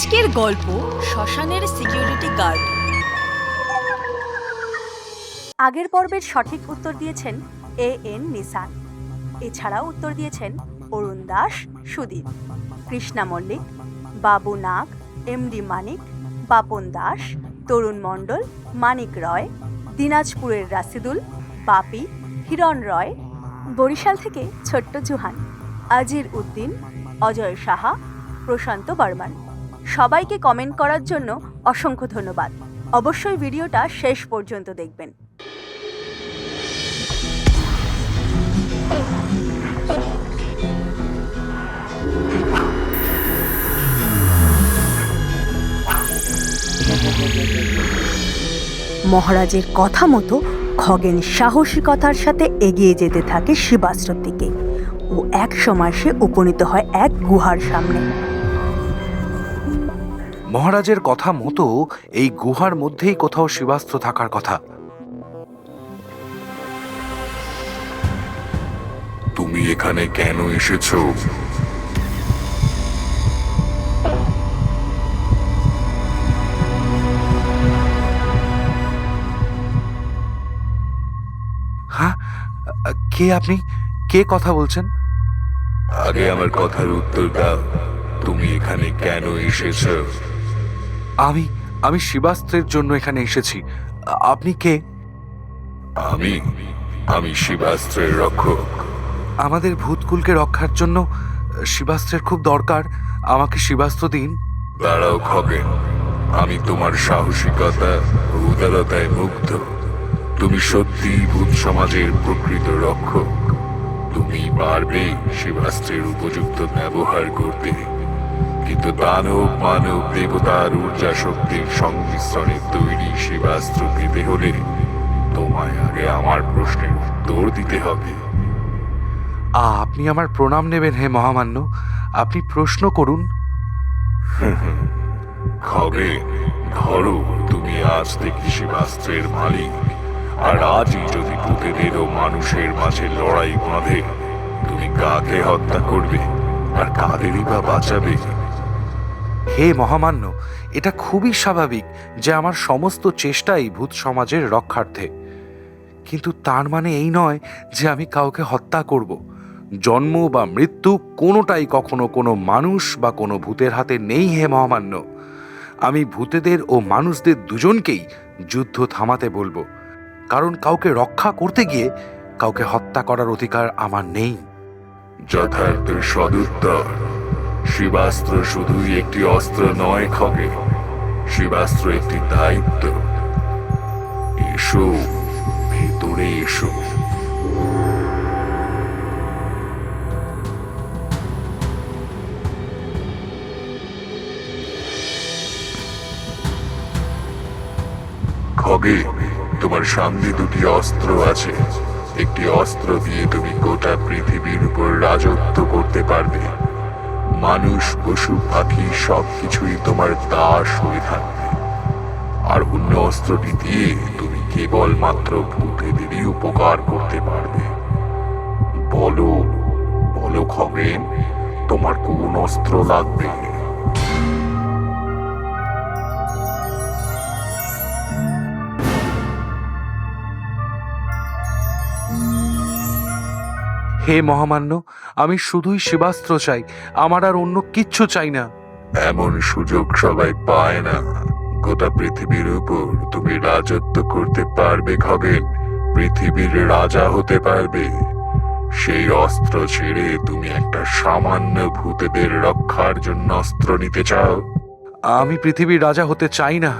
আজকের গল্প শ্মশানের সিকিউরিটি গার্ড। আগের পর্বের সঠিক উত্তর দিয়েছেন এ এন নিসান। এছাড়াও উত্তর দিয়েছেন অরুণ দাস, সুদীপ। কৃষ্ণা মল্লিক, বাবু নাগ, এমডি মানিক, বাপন দাস, তরুণ মণ্ডল, মানিক রয়, দিনাজপুরের রাসিদুল, বাপি, হিরণ রয়, বরিশাল থেকে ছোট্ট জুহান, আজির উদ্দিন, অজয় সাহা, প্রশান্ত বর্মান। সবাইকে কমেন্ট করার জন্য অসংখ্য ধন্যবাদ। অবশ্যই ভিডিওটা শেষ পর্যন্ত দেখবেন। মহারাজের কথা মতো খগেন সাহসিকতার সাথে এগিয়ে যেতে থাকে শিবাস্ত্রর দিকে। ও এক সময় সে উপনীত হয় এক গুহার সামনে। মহারাজের কথা মতো এই গুহার মধ্যেই কোথাও শিবাস্ত্র থাকার কথা। তুমি এখানে কেন এসেছ? হ্যাঁ কে আপনি? কে কথা বলছেন? আগে আমার কথার উত্তর দাও তুমি এখানে কেন এসেছ? আমি আমি শিবাস্ত্রের জন্য এখানে এসেছি। আপনি কে? আমি আমি শিবাস্ত্রের রক্ষক। আমাদের ভূতকুলকে রক্ষার জন্য শিবাস্ত্রের খুব দরকার। আমাকে শিবাস্ত্র দিন। দাঁড়াও খগেন। আমি তোমার সাহসিকতা ও উদারতায় মুগ্ধ। তুমি সত্যি ভূত সমাজের প্রকৃত রক্ষক। তুমি পারবে শিবাস্ত্রের উপযুক্ত ব্যবহার করতে। কিন্তু দানব মানব দেবতার ঊর্জা শক্তির সংমিশ্রণে তৈরি শিবাস্ত্র পেতে হলে তোমায় আগে আমার প্রশ্নের উত্তর দিতে হবে। আপনি আমার প্রণাম নেবেন হে মহামান্য। আপনি প্রশ্ন করুন। খগে ধরো তুমি আজ থেকে শিবাস্ত্রের মালিক। আর আজই যদি ভূতেদের ও মানুষের মাঝে লড়াই বাঁধে তুমি কাকে হত্যা করবে? আর কাদেরই বা বাঁচাবে। হে মহামান্য, এটা খুবই স্বাভাবিক যে আমার সমস্ত চেষ্টাই ভূত সমাজের রক্ষার্থে। কিন্তু তার মানে এই নয় যে আমি কাউকে হত্যা করব। জন্ম বা মৃত্যু কোনোটাই কখনো কোনো মানুষ বা কোনো ভূতের হাতে নেই হে মহামান্য। আমি ভূতেদের ও মানুষদের দুজনকেই যুদ্ধ থামাতে বলব। কারণ কাউকে রক্ষা করতে গিয়ে কাউকে হত্যা করার অধিকার আমার নেই। যথার্থ সদুত্তর। শিবাস্ত্র শুধুই একটি অস্ত্র নয় খগে। শিবাস্ত্র একটি দায়িত্ব। এসো, ভেতরে এসো। খগে, তোমার সামনে দুটি অস্ত্র আছে। একটি অস্ত্র দিয়ে তুমি গোটা পৃথিবীর উপর রাজত্ব করতে পারবে। মানুষ, পশু, পাখি সব কিছুই তোমার দাস হয়ে থাকবে। আর অন্য অস্ত্রটি দিয়ে তুমি কেবল কেবলমাত্র ভূতেদেরই উপকার করতে পারবে। বলো বলো খবেন তোমার কোন অস্ত্র লাগবে? হে মহামান্য আমি শুধুই শিবাস্ত্র চাই আমার আর অন্য কিচ্ছু চাই না। এমন সুযোগ সবাই পায় না। গোটা পৃথিবীর উপর তুমি রাজত্ব করতে পারবে খগেন পৃথিবীর রাজা হতে পারবে। সেই অস্ত্র ছেড়ে তুমি একটা সামান্য ভূতেদের রক্ষার জন্য অস্ত্র নিতে চাও। আমি পৃথিবীর রাজা হতে চাই না।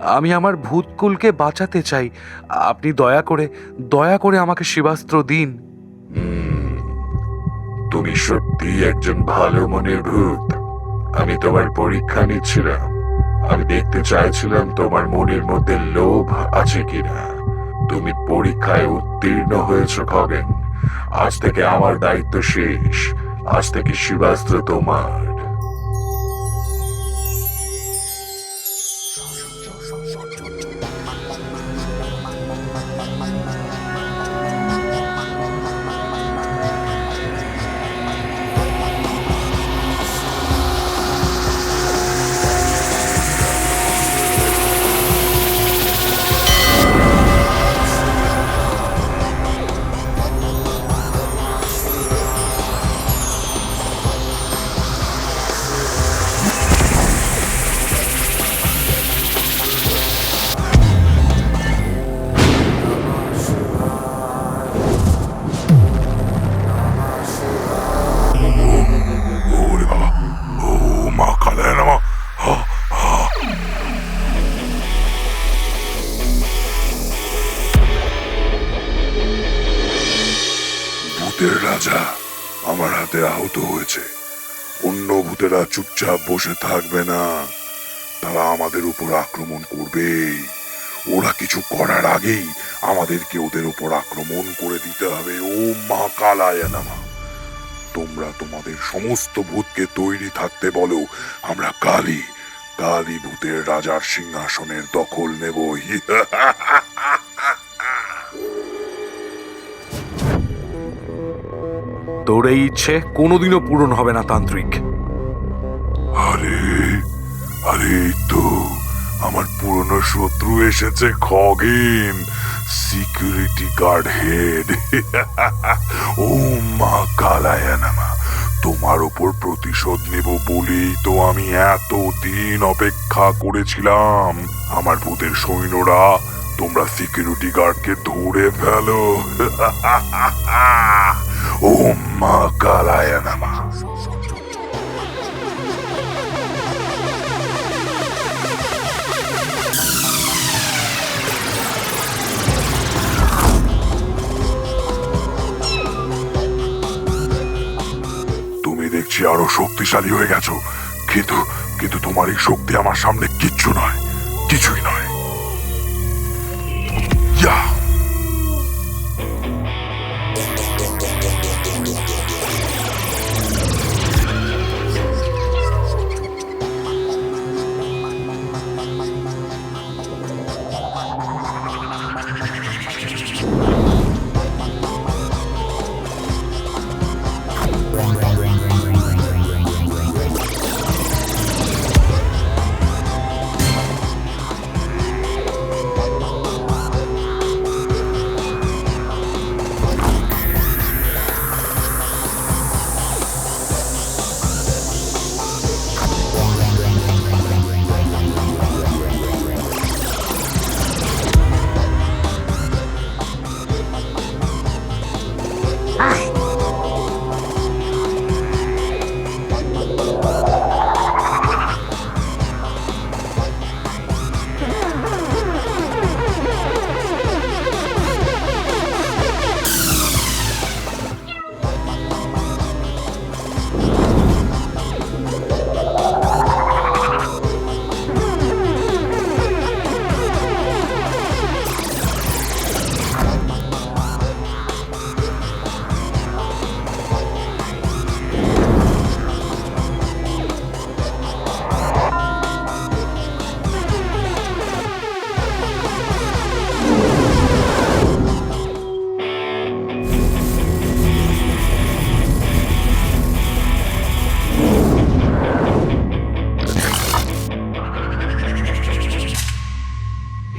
আমি আমার ভূতকুলকে বাঁচাতে চাই। আপনি দয়া করে দয়া করে আমাকে শিবাস্ত্র দিন। হুম, তুমি সত্যি একজন ভালো মনের ভূত। আমি তোমার পরীক্ষা নিচ্ছিলাম। আমি দেখতে চাইছিলাম তোমার মনের মধ্যে লোভ আছে কিনা। তুমি পরীক্ষায় উত্তীর্ণ হয়েছ খবেন আজ থেকে আমার দায়িত্ব শেষ। আজ থেকে শিবাস্ত্র তোমার। আহত হয়েছে। অন্য ভূতেরা চুপচাপ বসে থাকবে না। তারা আমাদের উপর আক্রমণ করবেই ওরা কিছু করার আগেই আমাদেরকে ওদের উপর আক্রমণ করে দিতে হবে। ও মা কালায় নামা। তোমরা তোমাদের সমস্ত ভূতকে তৈরি থাকতে বলো। আমরা কালী কালী ভূতের রাজার সিংহাসনের দখল নেব। তোর এই ইচ্ছে, কোনোদিনও পূরণ হবে না তান্ত্রিক। আরে আরে তো, আমার পুরনো শত্রু এসেছে খগেন, সিকিউরিটি গার্ড হেড। ও মা কালায়ানামা তোমার ওপর প্রতিশোধ নেব বলেই তো আমি এত দিন অপেক্ষা করেছিলাম। আমার ভূতের সৈন্যরা, তোমরা সিকিউরিটি গার্ডকে ধরে ফেলো। ও মা কালায়ানামা তুমি দেখছি আরও শক্তিশালী হয়ে গেছো। কিন্তু কিন্তু তোমার এই শক্তি আমার সামনে কিচ্ছু নয়, কিছুই নয়।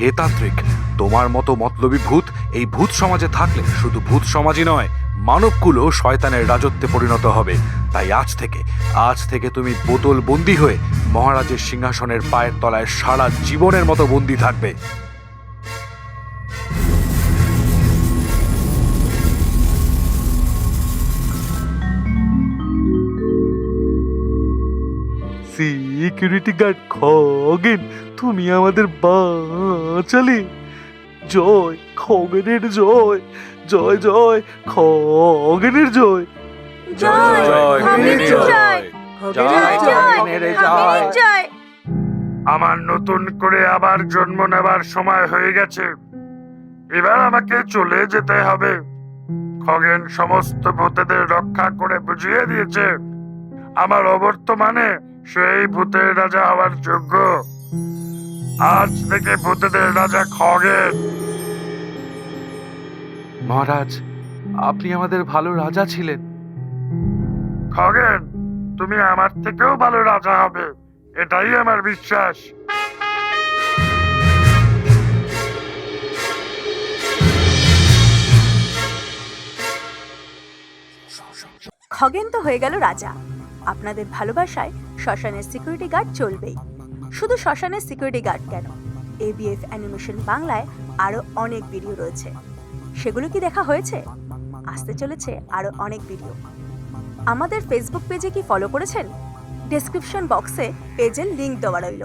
হে তান্ত্রিক তোমার মতো মতলবী ভূত এই ভূত সমাজে থাকলে শুধু ভূত সমাজই নয়, মানবকুলও শয়তানের রাজত্বে পরিণত হবে। তাই আজ থেকে আজ থেকে তুমি বোতল বন্দি হয়ে মহারাজের সিংহাসনের পায়ের তলায় সারা জীবনের মতো বন্দি থাকবে। সিকিউরিটি গার্ড খগেন তুমি আমাদের বাঁচালে। জয় খগেনের জয় জয় জয় খগেনের জয়। জয় জয়, খগেনের জয়। জয়। জয়, জয়, খগেনের খগেনের জয়। আমার নতুন করে আবার জন্ম নেবার সময় হয়ে গেছে। এবার আমাকে চলে যেতে হবে। খগেন সমস্ত ভূতেদের রক্ষা করে বুঝিয়ে দিয়েছে। আমার অবর্তমানে সেই ভূতের রাজা হওয়ার যোগ্য। আজ থেকে ভূতেদের রাজা খগেন। মহারাজ আপনি আমাদের ভালো রাজা ছিলেন। খগেন তুমি আমার থেকেও ভালো রাজা হবে। এটাই আমার বিশ্বাস। খগেন তো হয়ে গেল রাজা। আপনাদের ভালোবাসায় শ্মশানের সিকিউরিটি গার্ড চলবেই। শুধু শ্মশানের সিকিউরিটি গার্ড কেন? এবিএফ অ্যানিমেশন বাংলায় আরও অনেক ভিডিও রয়েছে। সেগুলো কি দেখা হয়েছে? আসতে চলেছে আরও অনেক ভিডিও আমাদের ফেসবুক পেজে কি ফলো করেছেন? ডেসক্রিপশন বক্সে পেজের লিঙ্ক দেওয়া রইল।